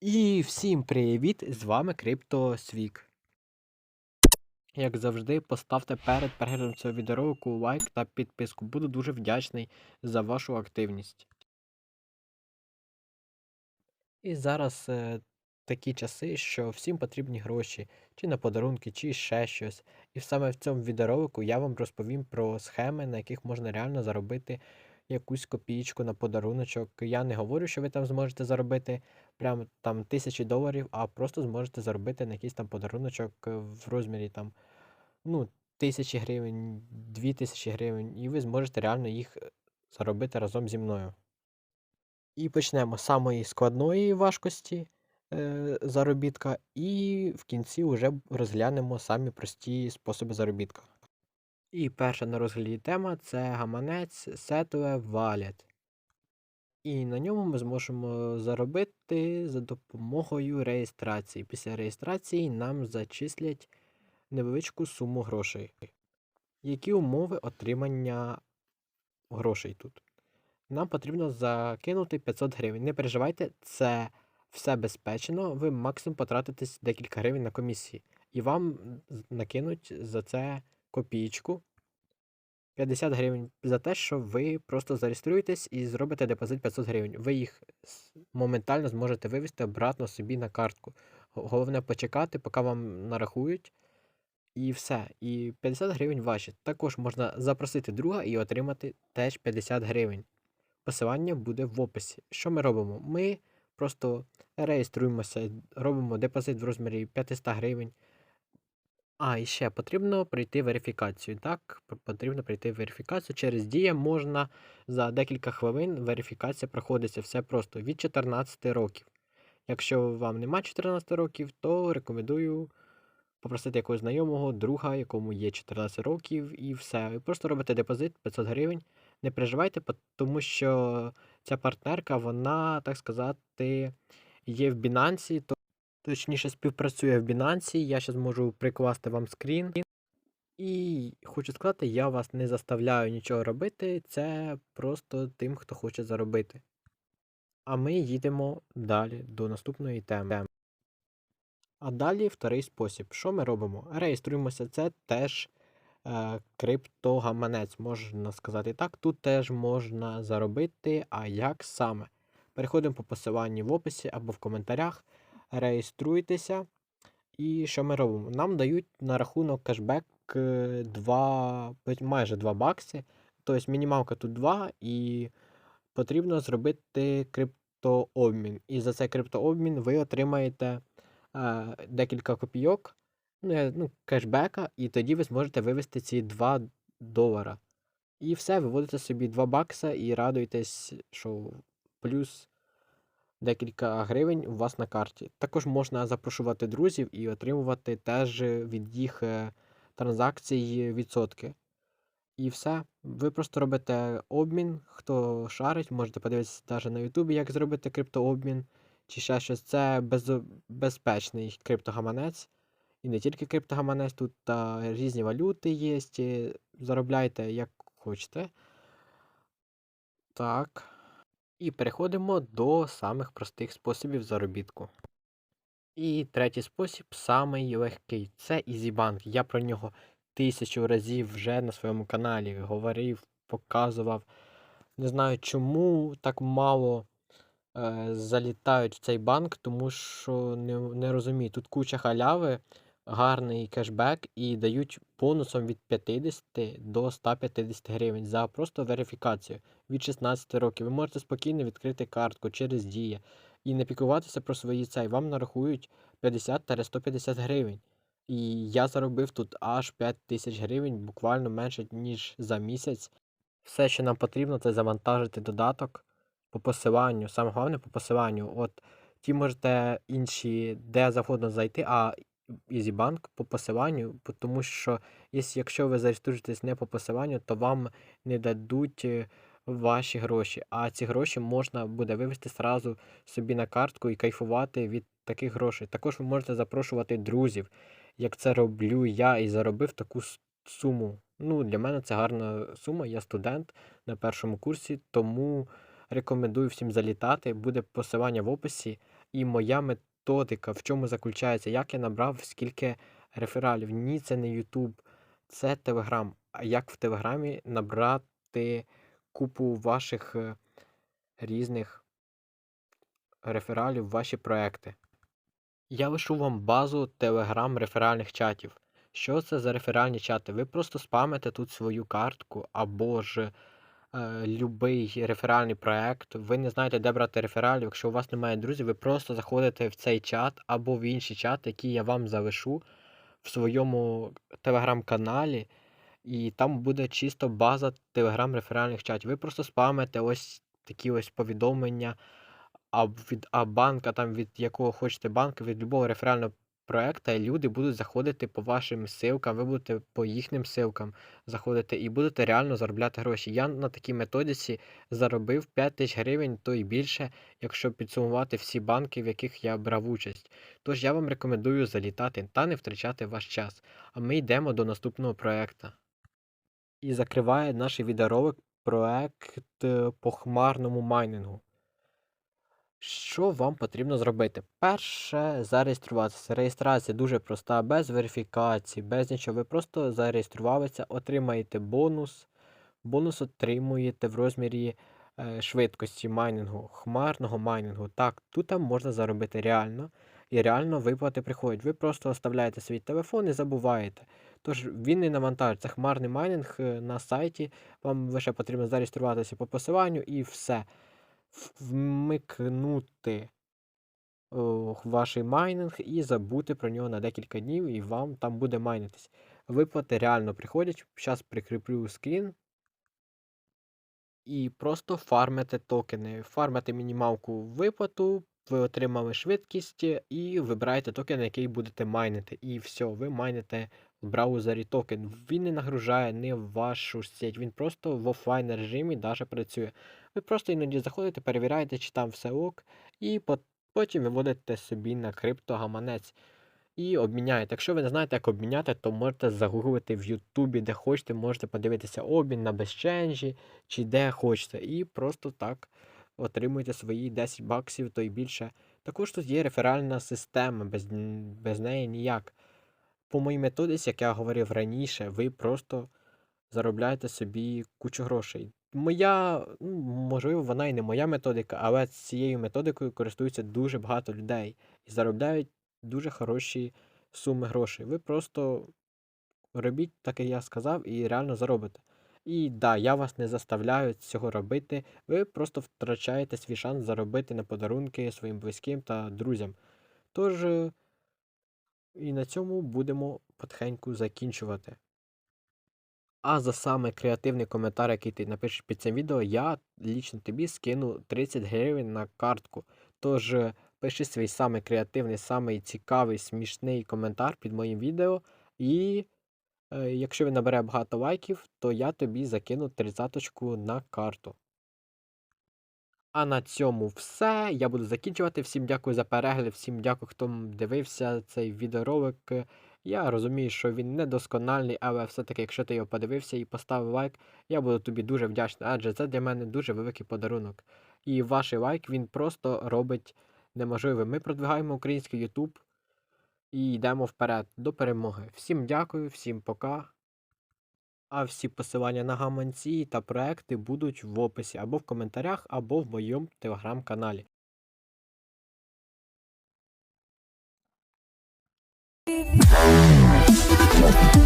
І всім привіт! З вами CryptoSwig. Як завжди, поставте перед переглядом цього відеоролику лайк та підписку. Буду дуже вдячний за вашу активність. І зараз е, такі часи, що всім потрібні гроші, чи на подарунки, чи ще щось. І саме в цьому відеоролику я вам розповім про схеми, на яких можна реально заробити якусь копійку на подаруночок. Я не говорю, що ви там зможете заробити прям там тисячі доларів, а просто зможете заробити на якийсь там подаруночок е, в розмірі там, ну, тисячі гривень, дві тисячі гривень, і ви зможете реально їх е, заробити разом зі мною. І почнемо з самої складної важкості е, заробітка, і в кінці вже розглянемо самі прості способи заробітка. І перша на розгляді тема це гаманець Settle Wallet. І на ньому ми зможемо заробити за допомогою реєстрації. Після реєстрації нам зачислять невеличку суму грошей. Які умови отримання грошей тут? Нам потрібно закинути 500 гривень. Не переживайте, це все безпечно. Ви максимум потратитесь декілька гривень на комісії. І вам накинуть за це копійку 50 гривень за те, що ви просто зареєструєтесь і зробите депозит 500 гривень. Ви їх моментально зможете вивести обратно собі на картку. Головне почекати, поки вам нарахують. І все. І 50 гривень ваші. Також можна запросити друга і отримати теж 50 гривень. Посилання буде в описі. Що ми робимо? Ми просто реєструємося, робимо депозит в розмірі 500 гривень. А, і ще потрібно пройти верифікацію. Так, потрібно пройти верифікацію. Через Дія можна за декілька хвилин верифікація проходиться все просто від 14 років. Якщо вам немає 14 років, то рекомендую попросити якогось знайомого, друга, якому є 14 років, і все. Ви просто робите депозит 500 гривень. Не переживайте, тому що ця партнерка, вона, так сказати, є в Binance, точніше співпрацює в Binance. Я зараз можу прикласти вам скрін. І хочу сказати, я вас не заставляю нічого робити, це просто тим, хто хоче заробити. А ми їдемо далі до наступної теми. А далі вторий спосіб. Що ми робимо? Реєструємося, це теж е, криптогаманець, можна сказати так. Тут теж можна заробити, а як саме? Переходимо по посиланні в описі або в коментарях, реєструйтеся. І що ми робимо? Нам дають на рахунок кешбек 2, майже 2 бакси. Тобто мінімалка тут 2, і потрібно зробити криптообмін. І за цей криптообмін ви отримаєте е, декілька копійок ну, ну, кешбека, і тоді ви зможете вивести ці 2 долара. І все, виводите собі 2 бакса і радуєтесь, що плюс декілька гривень у вас на карті. Також можна запрошувати друзів і отримувати теж від їх е, транзакцій відсотки. І все. Ви просто робите обмін. Хто шарить, можете подивитися навіть на Ютубі, як зробити криптообмін. Чи ще щось. Це без... безпечний криптогаманець. І не тільки криптогаманець, тут та різні валюти є. Заробляйте як хочете. Так. І переходимо до самих простих способів заробітку. І третій спосіб самий легкий це EasyBank. Я про нього тисячу разів вже на своєму каналі говорив, показував. Не знаю, чому так мало е, залітають в цей банк, тому що не, не розумію. Тут куча халяви, гарний кешбек і дають бонусом від 50 до 150 гривень за просто верифікацію від 16 років. Ви можете спокійно відкрити картку через Дія і не пікуватися про свої цей. Вам нарахують 50-150 гривень. І я заробив тут аж 5 тисяч гривень, буквально менше, ніж за місяць. Все, що нам потрібно, це завантажити додаток по посиланню. Саме головне по посиланню. От ті можете інші де завгодно зайти, а EasyBank по посиланню, тому що якщо ви зареєструєтесь не по посиланню, то вам не дадуть е, ваші гроші. А ці гроші можна буде вивести сразу собі на картку і кайфувати від таких грошей. Також ви можете запрошувати друзів, як це роблю я і заробив таку суму. Ну, Для мене це гарна сума. Я студент на першому курсі, тому рекомендую всім залітати. Буде посилання в описі. і моя методика, в чому заключається, як я набрав скільки рефералів. Ні, це не YouTube, це Telegram. А як в Телеграмі набрати купу ваших е, різних рефералів в ваші проекти. Я лишу вам базу Telegram реферальних чатів. Що це за реферальні чати? Ви просто спамите тут свою картку або ж любий реферальний проект. Ви не знаєте, де брати рефералів. Якщо у вас немає друзів, ви просто заходите в цей чат або в інший чат, який я вам залишу в своєму телеграм-каналі, і там буде чисто база телеграм-реферальних чатів. Ви просто спамите ось такі ось повідомлення від а банка, там від якого хочете банку, від любого реферального проекту, і люди будуть заходити по вашим ссылкам, ви будете по їхнім ссылкам заходити і будете реально заробляти гроші. Я на такій методиці заробив 5 тисяч гривень, то і більше, якщо підсумувати всі банки, в яких я брав участь. Тож я вам рекомендую залітати та не втрачати ваш час. А ми йдемо до наступного проекту. І закриває наш відеоролик проект е, по хмарному майнінгу. Що вам потрібно зробити? Перше, зареєструватися. Реєстрація дуже проста, без верифікації, без нічого. Ви просто зареєструвалися, отримаєте бонус. Бонус отримуєте в розмірі е, швидкості майнінгу, хмарного майнінгу. Так, тут там можна заробити реально. І реально виплати приходять. Ви просто оставляєте свій телефон і забуваєте. Тож він не навантажується. Хмарний майнінг е, на сайті. Вам лише потрібно зареєструватися по посиланню і все вмикнути ваш майнинг і забути про нього на декілька днів, і вам там буде майнитись. Виплати реально приходять. Зараз прикріплю скрін. І просто фармите токени. Фармите мінімалку виплату, ви отримали швидкість і вибираєте токен, який будете майнити. І все, ви майните в браузері токен. Він не нагружає не вашу сеть, він просто в офлайн режимі даже працює. Ви просто іноді заходите, перевіряєте, чи там все ок, і потім виводите собі на криптогаманець і обміняєте. Якщо ви не знаєте, як обміняти, то можете загуглити в Ютубі, де хочете, можете подивитися обмін на безченжі чи де хочете. І просто так отримуєте свої 10 баксів, то й більше. Також тут є реферальна система, без, без неї ніяк. По моїй методиці, як я говорив раніше, ви просто заробляєте собі кучу грошей. Моя, ну, можливо, вона і не моя методика, але цією методикою користуються дуже багато людей і заробляють дуже хороші суми грошей. Ви просто робіть так, як я сказав, і реально заробите. І да, я вас не заставляю цього робити. Ви просто втрачаєте свій шанс заробити на подарунки своїм близьким та друзям. Тож, е, і на цьому будемо потихеньку закінчувати. А за саме креативний коментар, який ти напишеш під цим відео, я лічно тобі скину 30 гривень на картку. Тож е, пиши свій самий креативний, самий цікавий, смішний коментар під моїм відео. І е, якщо він набере багато лайків, то я тобі закину 30 на карту. А на цьому все. Я буду закінчувати. Всім дякую за перегляд, всім дякую, хто дивився цей відеоролик. Я розумію, що він недоскональний, але все-таки, якщо ти його подивився і поставив лайк, я буду тобі дуже вдячний, адже це для мене дуже великий подарунок. І ваш лайк він просто робить неможливим. Ми продвигаємо український YouTube і йдемо вперед до перемоги. Всім дякую, всім пока. А всі посилання на гаманці та проекти будуть в описі або в коментарях, або в моєму телеграм-каналі. Thank